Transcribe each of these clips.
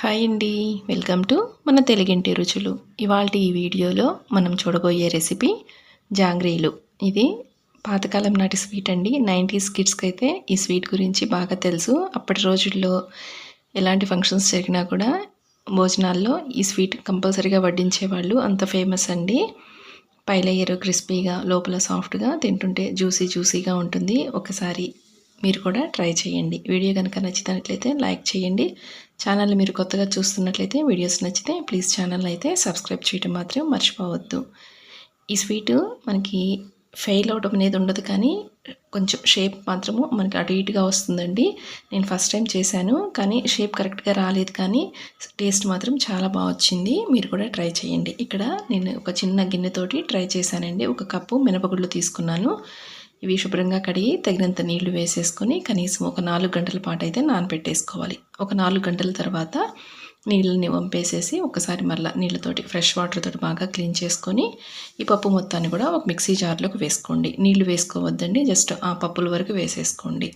Hi అండి. Welcome to మన తెలుగింటి రుచులు. ఇవాళ ఈ వీడియోలో మనం చూడబోయే రెసిపీ జాంగ్రీలు. ఇది పాతకాలం నాటి స్వీట్ అండి. నైంటీస్ కిడ్స్కి అయితే ఈ స్వీట్ గురించి బాగా తెలుసు. అప్పటి రోజుల్లో ఎలాంటి ఫంక్షన్స్ జరిగినా కూడా భోజనాల్లో ఈ స్వీట్ కంపల్సరీగా వడ్డించేవాళ్ళు అంత ఫేమస్ అండి. పై లేయర్ క్రిస్పీగా లోపల సాఫ్ట్గా తింటుంటే జ్యూసీ జ్యూసీగా ఉంటుంది. ఒకసారి మీరు కూడా ట్రై చేయండి. వీడియో కనుక నచ్చినట్లయితే లైక్ చేయండి. ఛానల్ మీరు కొత్తగా చూస్తున్నట్లయితే వీడియోస్ నచ్చితే ప్లీజ్ ఛానల్ అయితే సబ్స్క్రైబ్ చేయడం మాత్రం మర్చిపోవద్దు. ఈ స్వీటు మనకి ఫెయిల్ అవడం అనేది ఉండదు కానీ కొంచెం షేప్ మాత్రము మనకి అటు ఇటుగా వస్తుందండి. నేను ఫస్ట్ టైం చేశాను కానీ షేప్ కరెక్ట్గా రాలేదు కానీ టేస్ట్ మాత్రం చాలా బాగా వచ్చింది. మీరు కూడా ట్రై చేయండి. ఇక్కడ నేను ఒక చిన్న గిన్నెతోటి ట్రై చేశానండి. ఒక కప్పు మినపగుళ్ళు తీసుకున్నాను. ఇవి శుభ్రంగా కడిగి తగినంత నీళ్ళు వేసేసుకొని కనీసం ఒక నాలుగు గంటల పాటు అయితే నానబెట్టేసుకోవాలి. ఒక నాలుగు గంటల తర్వాత నీళ్ళని వంపేసేసి ఒకసారి మళ్ళీ నీళ్ళతోటి ఫ్రెష్ వాటర్ తోటి బాగా క్లీన్ చేసుకొని ఈ పప్పు మొత్తాన్ని కూడా ఒక మిక్సీ జార్లోకి వేసుకోండి. నీళ్ళు వేసుకోవద్దండి జస్ట్ ఆ పప్పుల వరకు వేసేసుకోండి.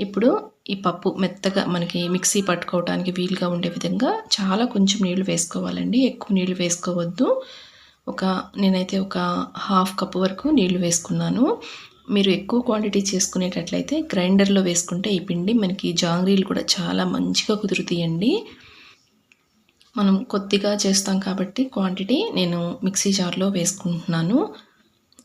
ఇప్పుడు ఈ పప్పు మెత్తగా మనకి మిక్సీ పట్టుకోవడానికి వీలుగా ఉండే విధంగా చాలా కొంచెం నీళ్ళు వేసుకోవాలండి. ఎక్కువ నీళ్ళు వేసుకోవద్దు. ఒక నేనైతే ఒక హాఫ్ కప్ వరకు నీళ్ళు వేసుకున్నాను. మీరు ఎక్కువ క్వాంటిటీ చేసుకునేటట్లయితే గ్రైండర్లో వేసుకుంటే ఈ పిండి మనకి జాంగ్రీలు కూడా చాలా మంచిగా కుదురుతాయండి. మనం కొద్దిగా చేస్తాం కాబట్టి క్వాంటిటీ నేను మిక్సీ జార్లో వేసుకుంటున్నాను.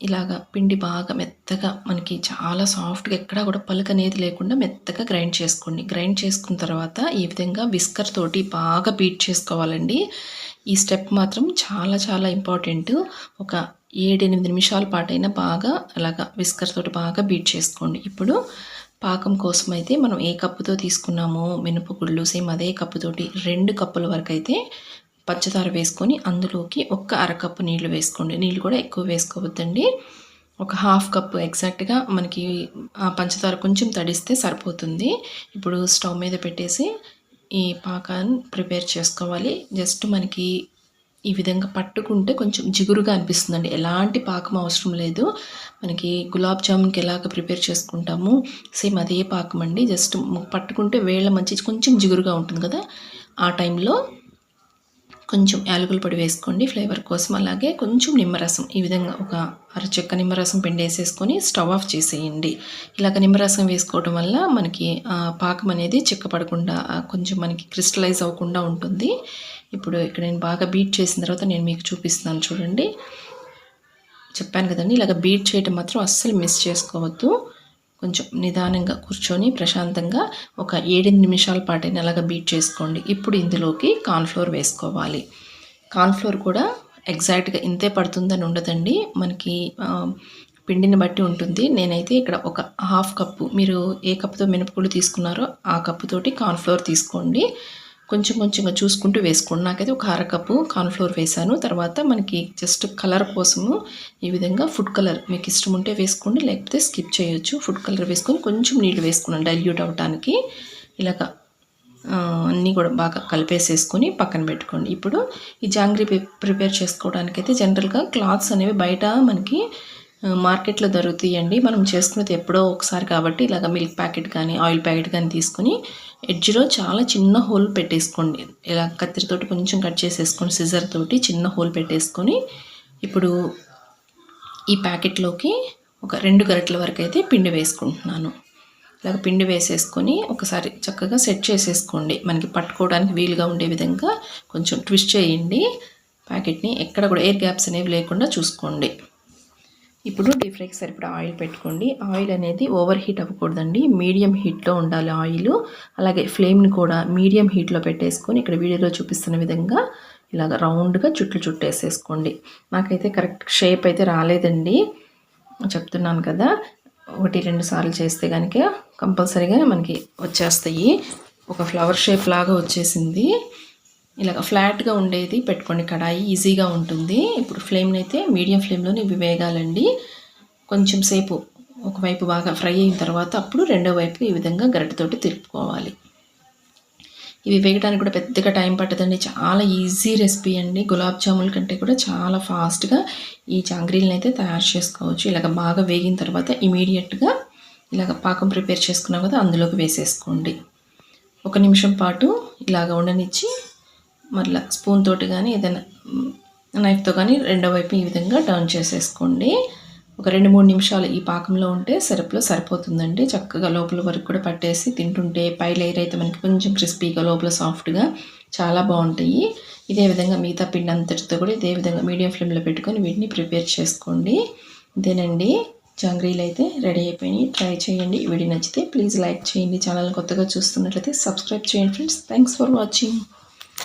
ఇలాగా పిండి బాగా మెత్తగా మనకి చాలా సాఫ్ట్గా ఎక్కడా కూడా పలుక అనేది లేకుండా మెత్తగా గ్రైండ్ చేసుకోండి. గ్రైండ్ చేసుకున్న తర్వాత ఈ విధంగా విస్కర్ తోటి బాగా బీట్ చేసుకోవాలండి. ఈ స్టెప్ మాత్రం చాలా చాలా ఇంపార్టెంట్ ఒక ఏడెనిమిది నిమిషాల పాటైనా బాగా అలాగా విస్కర్ తోటి బాగా బీట్ చేసుకోండి. ఇప్పుడు పాకం కోసం అయితే మనం ఏ కప్పుతో తీసుకున్నామో మినపగుళ్ళు సేమ్ అదే కప్పుతోటి రెండు కప్పుల వరకు అయితే పచ్చదార వేసుకొని అందులోకి ఒక్క అరకప్పు నీళ్ళు వేసుకోండి. నీళ్ళు కూడా ఎక్కువ వేసుకోవద్దండి. ఒక హాఫ్ కప్పు ఎగ్జాక్ట్గా మనకి ఆ పంచదార కొంచెం తడిస్తే సరిపోతుంది. ఇప్పుడు స్టవ్ మీద పెట్టేసి ఈ పాకాన్ని ప్రిపేర్ చేసుకోవాలి. జస్ట్ మనకి ఈ విధంగా పట్టుకుంటే కొంచెం జిగురుగా అనిపిస్తుందండి. ఎలాంటి పాకం అవసరం లేదు. మనకి గులాబ్ జామున్కి ఎలాగ ప్రిపేర్ చేసుకుంటాము సేమ్ అదే పాకం అండి. జస్ట్ పట్టుకుంటే వేళ్ళ మంచి కొంచెం జిగురుగా ఉంటుంది కదా. ఆ టైంలో కొంచెం యాలకుల పొడి వేసుకోండి ఫ్లేవర్ కోసం. అలాగే కొంచెం నిమ్మరసం ఈ విధంగా ఒక అరచెక్క నిమ్మరసం పిండి వేసేసుకొని స్టవ్ ఆఫ్ చేసేయండి. ఇలాగ నిమ్మరసం వేసుకోవడం వల్ల మనకి పాకం అనేది చిక్కపడకుండా కొంచెం మనకి క్రిస్టలైజ్ అవ్వకుండా ఉంటుంది. ఇప్పుడు ఇక్కడ నేను బాగా బీట్ చేసిన తర్వాత నేను మీకు చూపిస్తున్నాను చూడండి. చెప్పాను కదండి ఇలాగ బీట్ చేయటం మాత్రం అస్సలు మిస్ చేసుకోవద్దు. కొంచెం నిదానంగా కూర్చొని ప్రశాంతంగా ఒక ఏడెనిమిది నిమిషాల పాటైనా అలాగ బీట్ చేసుకోండి. ఇప్పుడు ఇందులోకి కార్న్ఫ్లోర్ వేసుకోవాలి. కార్న్ఫ్లోర్ కూడా ఎగ్జాక్ట్గా ఇంతే పడుతుందని ఉండదండి. మనకి పిండిని బట్టి ఉంటుంది. నేనైతే ఇక్కడ ఒక హాఫ్ కప్పు మీరు ఏ కప్పుతో మినపగుళ్ళు తీసుకున్నారో ఆ కప్పుతోటి కార్న్ఫ్లోర్ తీసుకోండి. కొంచెం కొంచెంగా చూసుకుంటూ వేసుకోండి. నాకైతే ఒక అరకప్పు కార్న్ఫ్లోర్ వేసాను. తర్వాత మనకి జస్ట్ కలర్ కోసము ఈ విధంగా ఫుడ్ కలర్ మీకు ఇష్టం ఉంటే వేసుకోండి లేకపోతే స్కిప్ చేయొచ్చు. ఫుడ్ కలర్ వేసుకొని కొంచెం నీళ్ళు వేసుకున్నాను డైల్యూట్ అవ్వడానికి ఇలాగ అన్నీ కూడా బాగా కలిపేసేసుకొని పక్కన పెట్టుకోండి. ఇప్పుడు ఈ జాంగ్రీ ప్రిపేర్ చేసుకోవడానికైతే అయితే జనరల్గా క్లాత్స్ అనేవి బయట మనకి మార్కెట్లో దొరుకుతాయండి. మనం చేసుకునేది ఎప్పుడో ఒకసారి కాబట్టి ఇలాగ మిల్క్ ప్యాకెట్ కానీ ఆయిల్ ప్యాకెట్ కానీ తీసుకొని ఎడ్జ్లో చాలా చిన్న హోల్ పెట్టేసుకోండి. ఇలా కత్తిరితోటి కొంచెం కట్ చేసేసుకొని సిజర్ తోటి చిన్న హోల్ పెట్టేసుకొని ఇప్పుడు ఈ ప్యాకెట్లోకి ఒక రెండు గరిటల వరకు అయితే పిండి వేసుకుంటున్నాను. ఇలాగ పిండి వేసేసుకొని ఒకసారి చక్కగా సెట్ చేసేసుకోండి. మనకి పట్టుకోవడానికి వీలుగా ఉండే విధంగా కొంచెం ట్విస్ట్ చేయండి. ప్యాకెట్ని ఎక్కడ కూడా ఎయిర్ గ్యాప్స్ అనేవి లేకుండా చూసుకోండి. ఇప్పుడు డీప్ ఫ్రైకి సరిపడా ఆయిల్ పెట్టుకోండి. ఆయిల్ అనేది ఓవర్ హీట్ అవ్వకూడదండి. మీడియం హీట్లో ఉండాలి ఆయిల్. అలాగే ఫ్లేమ్ని కూడా మీడియం హీట్లో పెట్టేసుకొని ఇక్కడ వీడియోలో చూపిస్తున్న విధంగా ఇలాగ రౌండ్గా చుట్లు చుట్టేసేసుకోండి. నాకైతే కరెక్ట్ షేప్ అయితే రాలేదండి. చెప్తున్నాను కదా ఒకటి రెండు సార్లు చేస్తే కనుక కంపల్సరీగా మనకి వచ్చేస్తాయి. ఒక ఫ్లవర్ షేప్ లాగా వచ్చేసింది. ఇలాగ ఫ్లాట్గా ఉండేది పెట్టుకోండి. కడాయి ఈజీగా ఉంటుంది. ఇప్పుడు ఫ్లేమ్ని అయితే మీడియం ఫ్లేమ్లోనే ఇవి వేగాలండి. కొంచెం సేపు ఒకవైపు బాగా ఫ్రై అయిన తర్వాత అప్పుడు రెండో వైపు ఈ విధంగా గరిటతోటి తిరుపుకోవాలి. ఇవి వేయడానికి కూడా పెద్దగా టైం పట్టదండి. చాలా ఈజీ రెసిపీ అండి. గులాబ్ జాముల కంటే కూడా చాలా ఫాస్ట్గా ఈ జాంగ్రీలను అయితే తయారు చేసుకోవచ్చు. ఇలాగ బాగా వేగిన తర్వాత ఇమీడియట్గా ఇలాగ పాకం ప్రిపేర్ చేసుకున్నాం కదా అందులోకి వేసేసుకోండి. ఒక నిమిషం పాటు ఇలాగ ఉండనిచ్చి మరలా స్పూన్ తోటి కానీ ఏదైనా నైఫ్తో కానీ రెండో వైపు ఈ విధంగా టర్న్ చేసేసుకోండి. ఒక రెండు మూడు నిమిషాలు ఈ పాకంలో ఉంటే సిరప్లో సరిపోతుందండి. చక్కగా లోపల వరకు కూడా పట్టేసి తింటుంటే పై లేయర్ అయితే మనకి కొంచెం క్రిస్పీగా లోపల సాఫ్ట్గా చాలా బాగుంటాయి. ఇదే విధంగా మిగతా పిండి అంతటితో కూడా ఇదే విధంగా మీడియం ఫ్లేమ్లో పెట్టుకొని వీటిని ప్రిపేర్ చేసుకోండి. ఇదేనండి. జాంగ్రీలు అయితే రెడీ అయిపోయినాయి. ట్రై చేయండి. వీడియో నచ్చితే ప్లీజ్ లైక్ చేయండి. ఛానల్ కొత్తగా చూస్తున్నట్లయితే సబ్స్క్రైబ్ చేయండి ఫ్రెండ్స్ థ్యాంక్స్ ఫర్ వాచింగ్